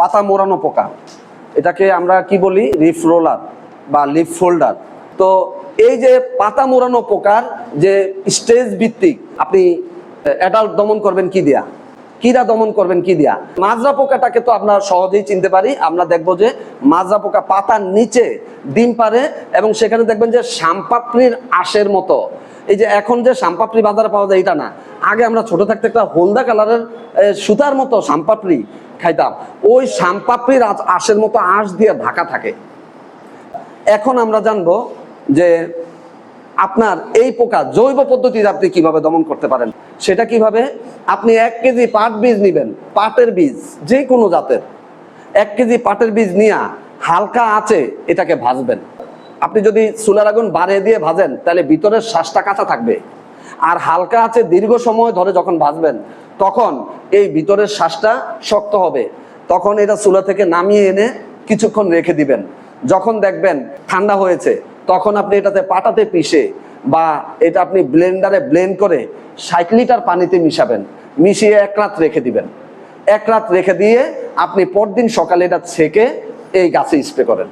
পাতা মোড়ানো পোকা। এটাকে আমরা কি বলি? লিফ রোলার বা লিফ ফোল্ডার। তো এই যে পাতা মোড়ানো পোকার যে স্টেজ ভিত্তিক আপনি অ্যাডাল্ট দমন করবেন কি দিয়া? কিরা দমন করবেন কি দিয়া? মাজরা পোকাটাকে তো আমরা সহজেই চিনতে পারি। আমরা দেখব যে মাজরা পোকা পাতার নিচে ডিম পারে এবং সেখানে দেখবেন যে শামপাপড়ির আশের মতো এই যে এখন যে শামপাপড়ি বাজারে পাওয়া যায়, এটা না। আগে আমরা ছোট থাকতে একটা হলদা কালারের সুতার মতো শামপাপড়ি খাইতাম। ওই শামপাপড়ির আঁশ- আঁশের মতো আঁশ দিয়ে ঢাকা থাকে। এখন আমরা জানব যে আপনার এই পোকা জৈব পদ্ধতিতে আপনি কীভাবে দমন করতে পারেন? সেটা কীভাবে? আপনি এক কেজি পাট বীজ নেবেন, পাটের বীজ যে কোনো জাতের। এক কেজি পাটের বীজ নিয়ে হালকা আছে এটাকে ভাজবেন। আপনি যদি চুলার আগুন বাড়িয়ে দিয়ে ভাজেন, তাহলে ভিতরের শ্বাসটা কাঁচা থাকবে। আর হালকা আছে দীর্ঘ সময় ধরে যখন ভাজবেন, তখন এই ভিতরের শ্বাসটা শক্ত হবে। তখন এটা চুলা থেকে নামিয়ে এনে কিছুক্ষণ রেখে দিবেন। যখন দেখবেন ঠান্ডা হয়েছে, তখন আপনি এটাতে পাটাতে পিষে বা এটা আপনি ব্লেন্ডারে ব্লেন্ড করে ষাট লিটার পানিতে মিশাবেন। মিশিয়ে এক রাত রেখে দিবেন। এক রাত রেখে দিয়ে আপনি পরদিন সকালে এটা ছেঁকে এই গাছে স্প্রে করেন।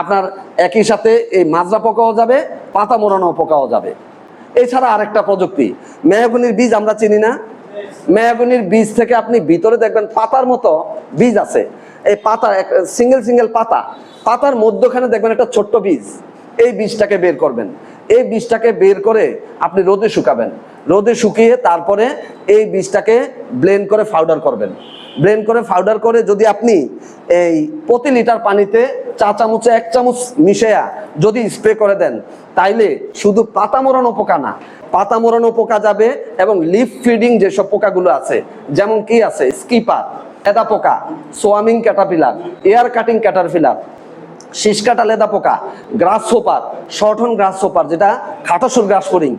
আপনার একই সাথে এই মাজরা পোকাও যাবে, পাতা মোড়ানো পোকাও যাবে। এছাড়া আরেকটা প্রযুক্তি, মেহগুনির বীজ আমরা চিনি না। মেহগুনির বীজ থেকে আপনি ভিতরে দেখবেন পাতার মতো বীজ আছে। এই পাতা সিঙ্গেল সিঙ্গেল পাতা, পাতার মধ্যখানে দেখবেন একটা ছোট্ট বীজ। এই বীজটাকে বের করবেন। এই বীজটাকে বের করে আপনি রোদে শুকাবেন। রোদে শুকিয়ে তারপরে এই বীজটাকে ব্লেন্ড করে পাউডার করবেন। ব্লেন্ড করে পাউডার করে যদি আপনি এই প্রতি লিটার পানিতে চা চামচে, এক চামচ মিশাইয়া যদি স্প্রে করে দেন, তাইলে শুধু পাতা মোড়ানো পোকা না, পাতা মোড়ানো পোকা যাবে এবং লিফ ফিডিং যেসব পোকাগুলো আছে, যেমন কি আছে স্কিপার এদা পোকা swarming caterpillar ear cutting caterpillar শীষকাটা লেদা পোকা grasshopper short horn grasshopper যেটা খাটাসুর গ্রাস ফরিং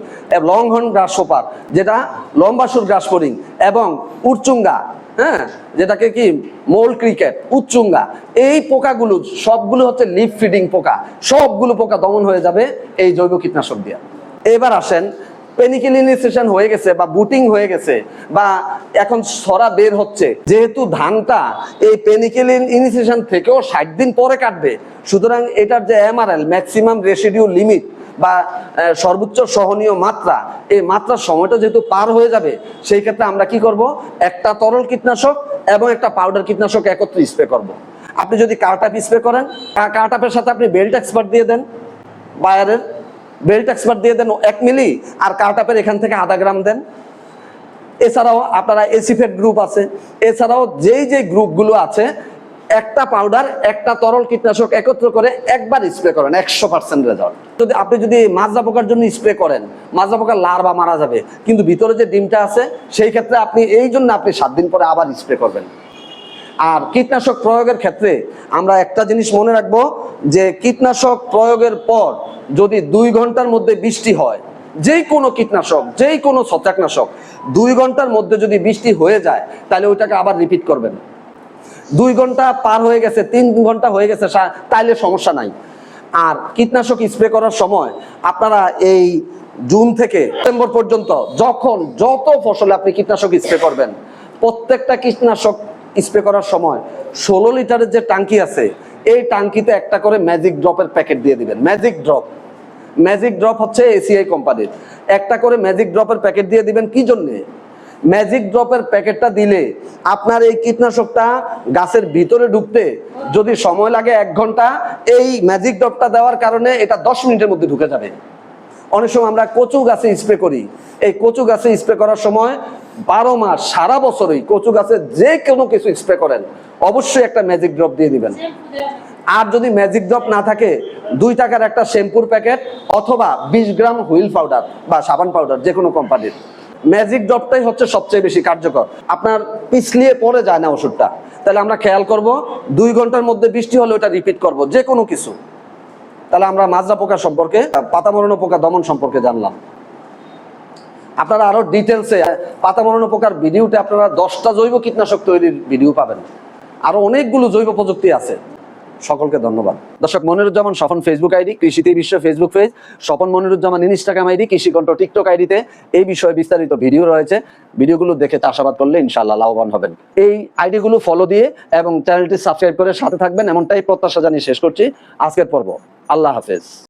লং হর্ন গ্রাস সোপার যেটা লম্বাসুর গ্রাস ফরিং এবং উচ্চুঙ্গা হ্যাঁ যেটাকে কি মোল ক্রিকেট উচ্চুঙ্গা এই পোকাগুলো সবগুলো হচ্ছে লিফ ফিডিং পোকা, সবগুলো পোকা দমন হয়ে যাবে এই জৈব কীটনাশক দিয়ে। এবার আসেন পেনিকেল ইনিসিয়েশন হয়ে গেছে বা বুটিং হয়ে গেছে বা এখন সরা বের হচ্ছে, যেহেতু ধানটা এই পেনিকেল ইনিসিয়েশন থেকেও ষাট দিন পরে কাটবে, সুতরাং এটার যে এমআরএল ম্যাক্সিমাম রেসিডিউ লিমিট বা সর্বোচ্চ সহনীয় মাত্রা, এই মাত্রার সময়টা যেহেতু পার হয়ে যাবে, সেই ক্ষেত্রে আমরা কি করব একটা তরল কীটনাশক এবং একটা পাউডার কীটনাশক একত্রে স্প্রে করব। আপনি যদি কার্টাপ স্প্রে করেন কার্টাপের সাথে আপনি বেল্ট এক্সপার্ট দিয়ে দেন বায়ারের বেল্ট এক্সপার্ট দিয়ে দেন এক মিলি, আর কার্টাপের এখান থেকে আধা গ্রাম দেন। এছাড়াও আপনারা এসিফেট গ্রুপ আছে। এছাড়াও যেই যে গ্রুপগুলো আছে, একটা পাউডার একটা তরল কীটনাশক একত্র করে একবার স্প্রে করেন, একশো পার্সেন্ট রেজাল্ট যদি আপনি যদি মাজরা পোকার জন্য স্প্রে করেন, মাজরা পোকার লার্ভা মারা যাবে। কিন্তু ভিতরে যে ডিমটা আছে, সেই ক্ষেত্রে আপনি, এই জন্য আপনি সাত দিন পরে আবার স্প্রে করবেন। আর কীটনাশক প্রয়োগের ক্ষেত্রে আমরা একটা জিনিস মনে রাখব যে কীটনাশক প্রয়োগের পর যদি দুই ঘণ্টার মধ্যে বৃষ্টি হয় যেই কোনো কীটনাশক যেই কোনো ছত্রাকনাশক, দুই ঘণ্টার মধ্যে যদি বৃষ্টি হয়ে যায়, তাহলে ওইটাকে আবার রিপিট করবেন। দুই ঘণ্টা পার হয়ে গেছে, তিন ঘণ্টা হয়ে গেছে তাইলে সমস্যা নাই। আর কীটনাশক স্প্রে করার সময় আপনারা এই জুন থেকে সেপ্টেম্বর পর্যন্ত যখন যত ফসলে আপনি কীটনাশক স্প্রে করবেন, প্রত্যেকটা কীটনাশক স্প্রে করার সময় ষোলো লিটারের যে টাঙ্কি আছে এই টাঙ্কিতে একটা করে ম্যাজিক ড্রপের প্যাকেট দিয়ে দিবেন। ম্যাজিক ড্রপ ম্যাজিক ড্রপ হচ্ছে এসিআই কোম্পানির একটা করে ম্যাজিক ড্রপের প্যাকেট দিয়ে দিবেন কি জন্যে? ম্যাজিক ড্রপের প্যাকেটটা দিলে আপনার এই কীটনাশকটা গাছের ভিতরে ঢুকতে যদি সময় লাগে এক ঘণ্টা, এই ম্যাজিক ড্রপটা দেওয়ার কারণে এটা দশ মিনিটের মধ্যে ঢুকে যাবে। অনেক সময় আমরা কচু গাছে স্প্রে করি। এই কচু গাছে স্প্রে করার সময় বারো মাস, সারা বছরই কচু গাছে যে কোনো কিছু স্প্রে করেন, অবশ্যই একটা ম্যাজিক ড্রপ দিয়ে দিবেন। আর যদি ম্যাজিক ড্রপ না থাকে, দুই টাকার একটা শ্যাম্পুর প্যাকেট অথবা বিশ গ্রাম হুইল পাউডার বা সাবান পাউডার যে কোনো কোম্পানির ম্যাজিক ড্রপটাই হচ্ছে সবচেয়ে বেশি কার্যকর। আপনার পিছলিয়ে পড়ে যায় না ওষুধটা। তাহলে আমরা খেয়াল করব, দুই ঘণ্টার মধ্যে বৃষ্টি হলে ওটা রিপিট করব যে কোনো কিছু। তাহলে আমরা মাজরা পোকা সম্পর্কে পাতা মরণ পোকা দমন সম্পর্কে জানলাম। আপনারা আরও ডিটেলসে পাতা মরণ পোকার ভিডিওতে আপনারা দশটা জৈব কীটনাশক তৈরির ভিডিও পাবেন। আরও অনেকগুলো জৈব প্রযুক্তি আছে। সকলকে ধন্যবাদ। দর্শক, মনিরুজ্জামান স্বপন ফেসবুক আইডি, কৃষিতে বিশ্ব Facebook page Swapan Moniruzzaman Instagram ID, Krishikantha TikTok আইডিতে এই বিষয়ে বিস্তারিত ভিডিও রয়েছে। ভিডিওগুলো দেখে চাষাবাদ করলে ইনশাল্লাহ লাভবান হবেন। এই আইডিগুলো ফলো দিয়ে এবং চ্যানেলটি সাবস্ক্রাইব করে সাথে থাকবেন, এমনটাই প্রত্যাশা জানিয়ে শেষ করছি। আজকের পর্ব, আল্লাহ হাফেজ।